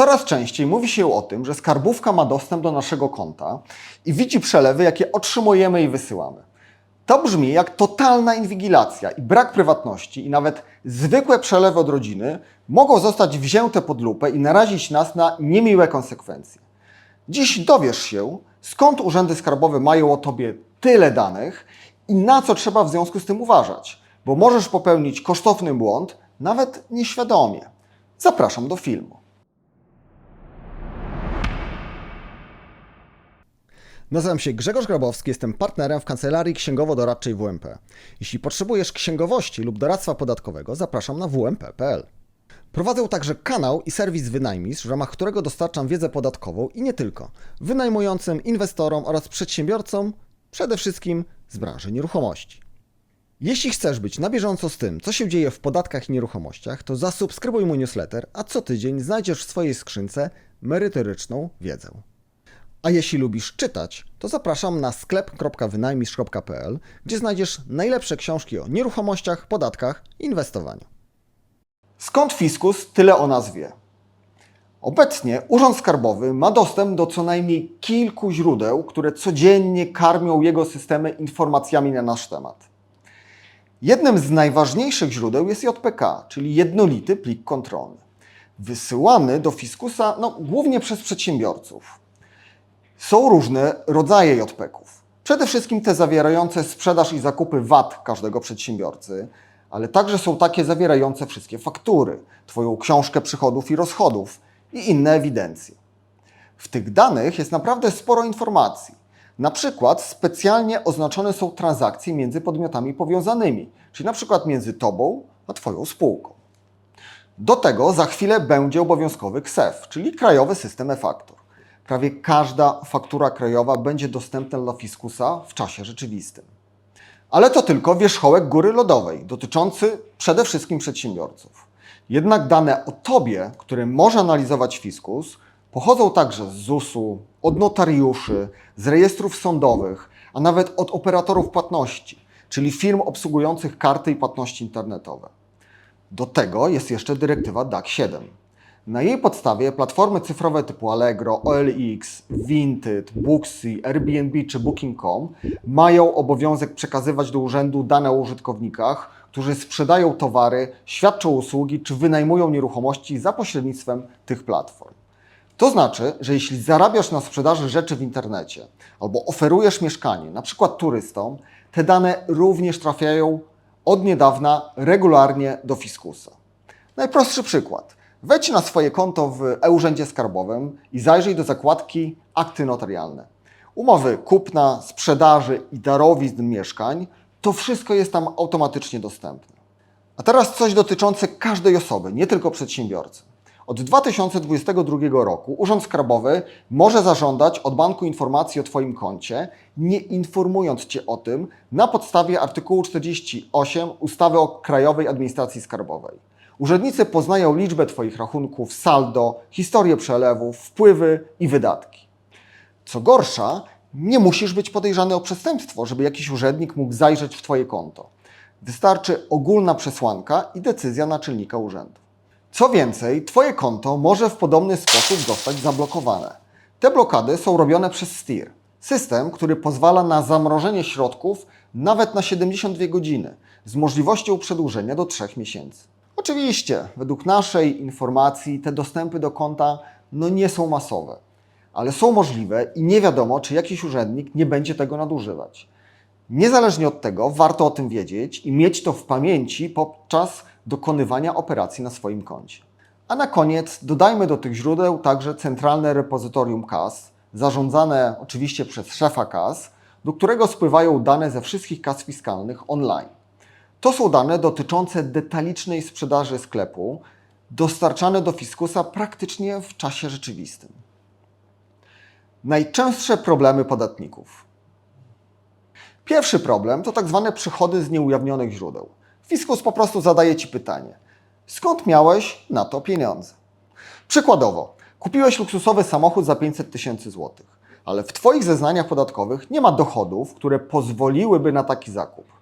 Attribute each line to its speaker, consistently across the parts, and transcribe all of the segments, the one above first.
Speaker 1: Coraz częściej mówi się o tym, że skarbówka ma dostęp do naszego konta i widzi przelewy, jakie otrzymujemy i wysyłamy. To brzmi jak totalna inwigilacja i brak prywatności, i nawet zwykłe przelewy od rodziny mogą zostać wzięte pod lupę i narazić nas na niemiłe konsekwencje. Dziś dowiesz się, skąd urzędy skarbowe mają o tobie tyle danych i na co trzeba w związku z tym uważać, bo możesz popełnić kosztowny błąd nawet nieświadomie. Zapraszam do filmu. Nazywam się Grzegorz Grabowski, jestem partnerem w kancelarii księgowo-doradczej WMP. Jeśli potrzebujesz księgowości lub doradztwa podatkowego, zapraszam na wmp.pl. Prowadzę także kanał i serwis Wynajmistrz, w ramach którego dostarczam wiedzę podatkową i nie tylko wynajmującym, inwestorom oraz przedsiębiorcom, przede wszystkim z branży nieruchomości. Jeśli chcesz być na bieżąco z tym, co się dzieje w podatkach i nieruchomościach, to zasubskrybuj mój newsletter, a co tydzień znajdziesz w swojej skrzynce merytoryczną wiedzę. A jeśli lubisz czytać, to zapraszam na sklep.wynajmistrz.pl, gdzie znajdziesz najlepsze książki o nieruchomościach, podatkach i inwestowaniu. Skąd fiskus tyle o nas wie? Obecnie Urząd Skarbowy ma dostęp do co najmniej kilku źródeł, które codziennie karmią jego systemy informacjami na nasz temat. Jednym z najważniejszych źródeł jest JPK, czyli jednolity plik kontrolny, wysyłany do fiskusa no, głównie przez przedsiębiorców. Są różne rodzaje JPK-ów. Przede wszystkim te zawierające sprzedaż i zakupy VAT każdego przedsiębiorcy, ale także są takie zawierające wszystkie faktury, Twoją książkę przychodów i rozchodów i inne ewidencje. W tych danych jest naprawdę sporo informacji. Na przykład specjalnie oznaczone są transakcje między podmiotami powiązanymi, czyli na przykład między Tobą a Twoją spółką. Do tego za chwilę będzie obowiązkowy KSEF, czyli Krajowy System e-Faktur. Prawie każda faktura krajowa będzie dostępna dla fiskusa w czasie rzeczywistym. Ale to tylko wierzchołek góry lodowej, dotyczący przede wszystkim przedsiębiorców. Jednak dane o Tobie, które może analizować fiskus, pochodzą także z ZUS-u, od notariuszy, z rejestrów sądowych, a nawet od operatorów płatności, czyli firm obsługujących karty i płatności internetowe. Do tego jest jeszcze dyrektywa DAC 7. Na jej podstawie platformy cyfrowe typu Allegro, OLX, Vinted, Booksy, Airbnb czy Booking.com mają obowiązek przekazywać do urzędu dane o użytkownikach, którzy sprzedają towary, świadczą usługi czy wynajmują nieruchomości za pośrednictwem tych platform. To znaczy, że jeśli zarabiasz na sprzedaży rzeczy w internecie albo oferujesz mieszkanie, na przykład turystom, te dane również trafiają od niedawna regularnie do fiskusa. Najprostszy przykład. Wejdź na swoje konto w e-Urzędzie Skarbowym i zajrzyj do zakładki Akty Notarialne. Umowy kupna, sprzedaży i darowizn mieszkań to wszystko jest tam automatycznie dostępne. A teraz coś dotyczące każdej osoby, nie tylko przedsiębiorcy. Od 2022 roku Urząd Skarbowy może zażądać od banku informacji o Twoim koncie, nie informując Cię o tym na podstawie artykułu 48 ustawy o Krajowej Administracji Skarbowej. Urzędnicy poznają liczbę Twoich rachunków, saldo, historię przelewów, wpływy i wydatki. Co gorsza, nie musisz być podejrzany o przestępstwo, żeby jakiś urzędnik mógł zajrzeć w Twoje konto. Wystarczy ogólna przesłanka i decyzja naczelnika urzędu. Co więcej, Twoje konto może w podobny sposób zostać zablokowane. Te blokady są robione przez STIR, system, który pozwala na zamrożenie środków nawet na 72 godziny, z możliwością przedłużenia do 3 miesięcy. Oczywiście, według naszej informacji te dostępy do konta no nie są masowe, ale są możliwe i nie wiadomo, czy jakiś urzędnik nie będzie tego nadużywać. Niezależnie od tego, warto o tym wiedzieć i mieć to w pamięci podczas dokonywania operacji na swoim koncie. A na koniec dodajmy do tych źródeł także centralne repozytorium kas, zarządzane oczywiście przez szefa kas, do którego spływają dane ze wszystkich kas fiskalnych online. To są dane dotyczące detalicznej sprzedaży sklepu, dostarczane do fiskusa praktycznie w czasie rzeczywistym. Najczęstsze problemy podatników. Pierwszy problem to tak zwane przychody z nieujawnionych źródeł. Fiskus po prostu zadaje Ci pytanie: skąd miałeś na to pieniądze? Przykładowo, kupiłeś luksusowy samochód za 500 tysięcy złotych, ale w Twoich zeznaniach podatkowych nie ma dochodów, które pozwoliłyby na taki zakup.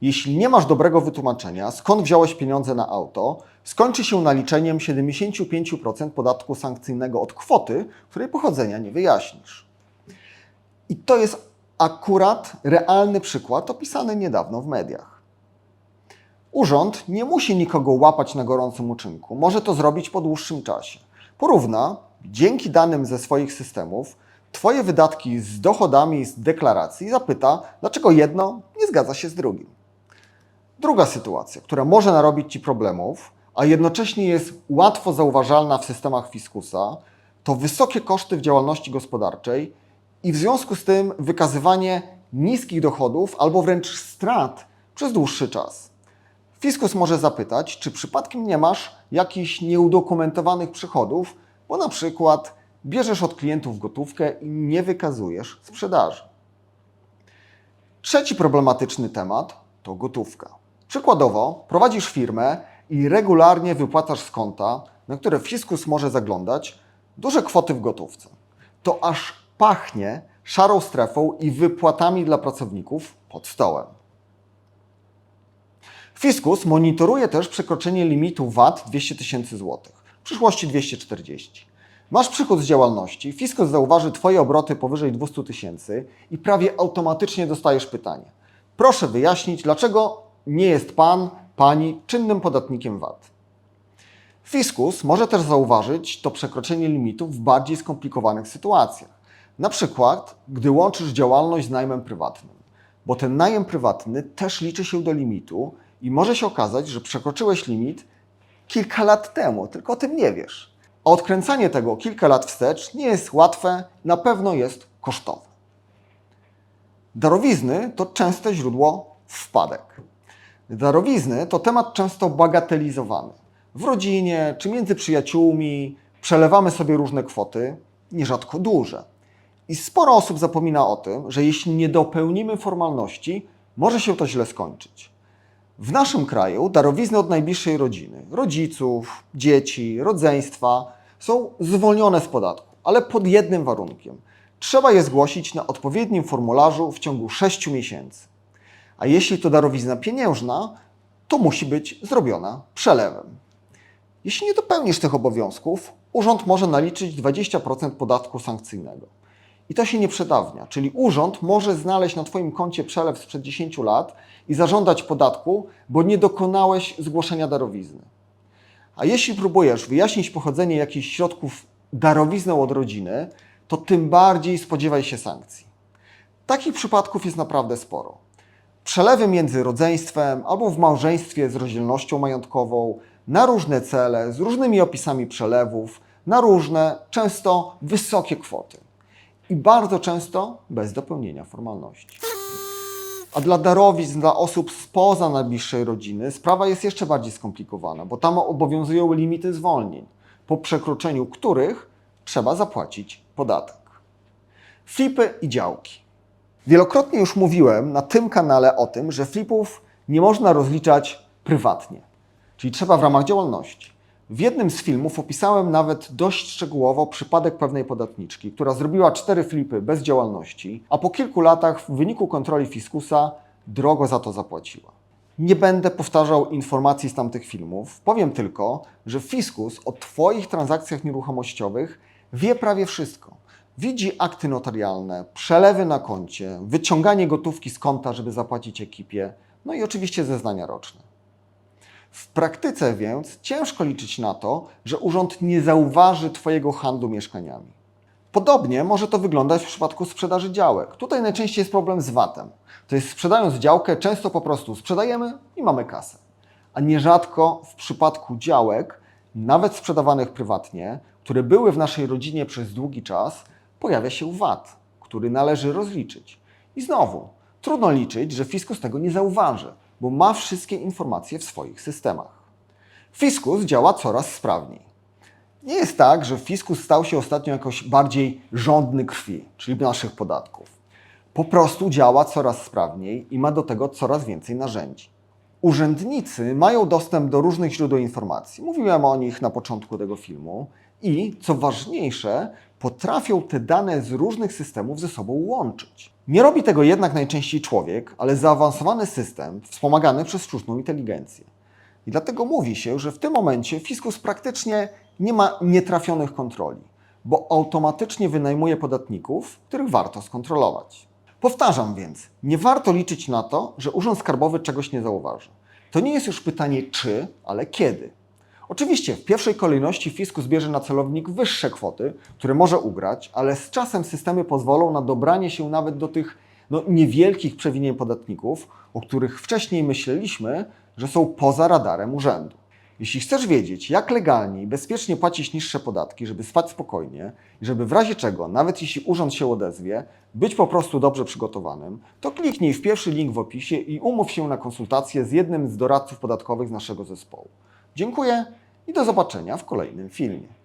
Speaker 1: Jeśli nie masz dobrego wytłumaczenia, skąd wziąłeś pieniądze na auto, skończy się naliczeniem 75% podatku sankcyjnego od kwoty, której pochodzenia nie wyjaśnisz. I to jest akurat realny przykład opisany niedawno w mediach. Urząd nie musi nikogo łapać na gorącym uczynku, może to zrobić po dłuższym czasie. Porówna, dzięki danym ze swoich systemów, Twoje wydatki z dochodami z deklaracji i zapyta, dlaczego jedno nie zgadza się z drugim. Druga sytuacja, która może narobić Ci problemów, a jednocześnie jest łatwo zauważalna w systemach fiskusa, to wysokie koszty w działalności gospodarczej i w związku z tym wykazywanie niskich dochodów albo wręcz strat przez dłuższy czas. Fiskus może zapytać, czy przypadkiem nie masz jakichś nieudokumentowanych przychodów, bo na przykład bierzesz od klientów gotówkę i nie wykazujesz sprzedaży. Trzeci problematyczny temat to gotówka. Przykładowo, prowadzisz firmę i regularnie wypłacasz z konta, na które fiskus może zaglądać, duże kwoty w gotówce. To aż pachnie szarą strefą i wypłatami dla pracowników pod stołem. Fiskus monitoruje też przekroczenie limitu VAT 200 tysięcy złotych, w przyszłości 240. Masz przychód z działalności, fiskus zauważy Twoje obroty powyżej 200 tysięcy i prawie automatycznie dostajesz pytanie. Proszę wyjaśnić, dlaczego nie jest Pan, Pani czynnym podatnikiem VAT. Fiskus może też zauważyć to przekroczenie limitu w bardziej skomplikowanych sytuacjach. Na przykład, gdy łączysz działalność z najmem prywatnym, bo ten najem prywatny też liczy się do limitu i może się okazać, że przekroczyłeś limit kilka lat temu, tylko o tym nie wiesz. A odkręcanie tego kilka lat wstecz nie jest łatwe, na pewno jest kosztowe. Darowizny to częste źródło wpadek. Darowizny to temat często bagatelizowany. W rodzinie czy między przyjaciółmi przelewamy sobie różne kwoty, nierzadko duże. I sporo osób zapomina o tym, że jeśli nie dopełnimy formalności, może się to źle skończyć. W naszym kraju darowizny od najbliższej rodziny, rodziców, dzieci, rodzeństwa są zwolnione z podatku, ale pod jednym warunkiem. Trzeba je zgłosić na odpowiednim formularzu w ciągu 6 miesięcy. A jeśli to darowizna pieniężna, to musi być zrobiona przelewem. Jeśli nie dopełnisz tych obowiązków, urząd może naliczyć 20% podatku sankcyjnego. I to się nie przedawnia, czyli urząd może znaleźć na Twoim koncie przelew sprzed 10 lat i zażądać podatku, bo nie dokonałeś zgłoszenia darowizny. A jeśli próbujesz wyjaśnić pochodzenie jakichś środków darowizną od rodziny, to tym bardziej spodziewaj się sankcji. Takich przypadków jest naprawdę sporo. Przelewy między rodzeństwem albo w małżeństwie z rozdzielnością majątkową, na różne cele, z różnymi opisami przelewów, na różne, często wysokie kwoty. I bardzo często bez dopełnienia formalności. A dla darowizn, dla osób spoza najbliższej rodziny, sprawa jest jeszcze bardziej skomplikowana, bo tam obowiązują limity zwolnień, po przekroczeniu których trzeba zapłacić podatek. Flipy i działki. Wielokrotnie już mówiłem na tym kanale o tym, że flipów nie można rozliczać prywatnie, czyli trzeba w ramach działalności. W jednym z filmów opisałem nawet dość szczegółowo przypadek pewnej podatniczki, która zrobiła cztery flipy bez działalności, a po kilku latach w wyniku kontroli fiskusa drogo za to zapłaciła. Nie będę powtarzał informacji z tamtych filmów, powiem tylko, że fiskus o Twoich transakcjach nieruchomościowych wie prawie wszystko. Widzi akty notarialne, przelewy na koncie, wyciąganie gotówki z konta, żeby zapłacić ekipie, no i oczywiście zeznania roczne. W praktyce więc ciężko liczyć na to, że urząd nie zauważy Twojego handlu mieszkaniami. Podobnie może to wyglądać w przypadku sprzedaży działek. Tutaj najczęściej jest problem z VAT-em. To jest sprzedając działkę, często po prostu sprzedajemy i mamy kasę. A nierzadko w przypadku działek, nawet sprzedawanych prywatnie, które były w naszej rodzinie przez długi czas, pojawia się VAT, który należy rozliczyć. I znowu, trudno liczyć, że fiskus tego nie zauważy, bo ma wszystkie informacje w swoich systemach. Fiskus działa coraz sprawniej. Nie jest tak, że fiskus stał się ostatnio jakoś bardziej żądny krwi, czyli naszych podatków. Po prostu działa coraz sprawniej i ma do tego coraz więcej narzędzi. Urzędnicy mają dostęp do różnych źródeł informacji. Mówiłem o nich na początku tego filmu. I, co ważniejsze, potrafią te dane z różnych systemów ze sobą łączyć. Nie robi tego jednak najczęściej człowiek, ale zaawansowany system wspomagany przez sztuczną inteligencję. I dlatego mówi się, że w tym momencie fiskus praktycznie nie ma nietrafionych kontroli, bo automatycznie wynajmuje podatników, których warto skontrolować. Powtarzam więc, nie warto liczyć na to, że Urząd Skarbowy czegoś nie zauważy. To nie jest już pytanie czy, ale kiedy. Oczywiście w pierwszej kolejności fiskus bierze na celownik wyższe kwoty, które może ugrać, ale z czasem systemy pozwolą na dobranie się nawet do tych no, niewielkich przewinień podatników, o których wcześniej myśleliśmy, że są poza radarem urzędu. Jeśli chcesz wiedzieć, jak legalnie i bezpiecznie płacić niższe podatki, żeby spać spokojnie i żeby w razie czego, nawet jeśli urząd się odezwie, być po prostu dobrze przygotowanym, to kliknij w pierwszy link w opisie i umów się na konsultację z jednym z doradców podatkowych z naszego zespołu. Dziękuję i do zobaczenia w kolejnym filmie.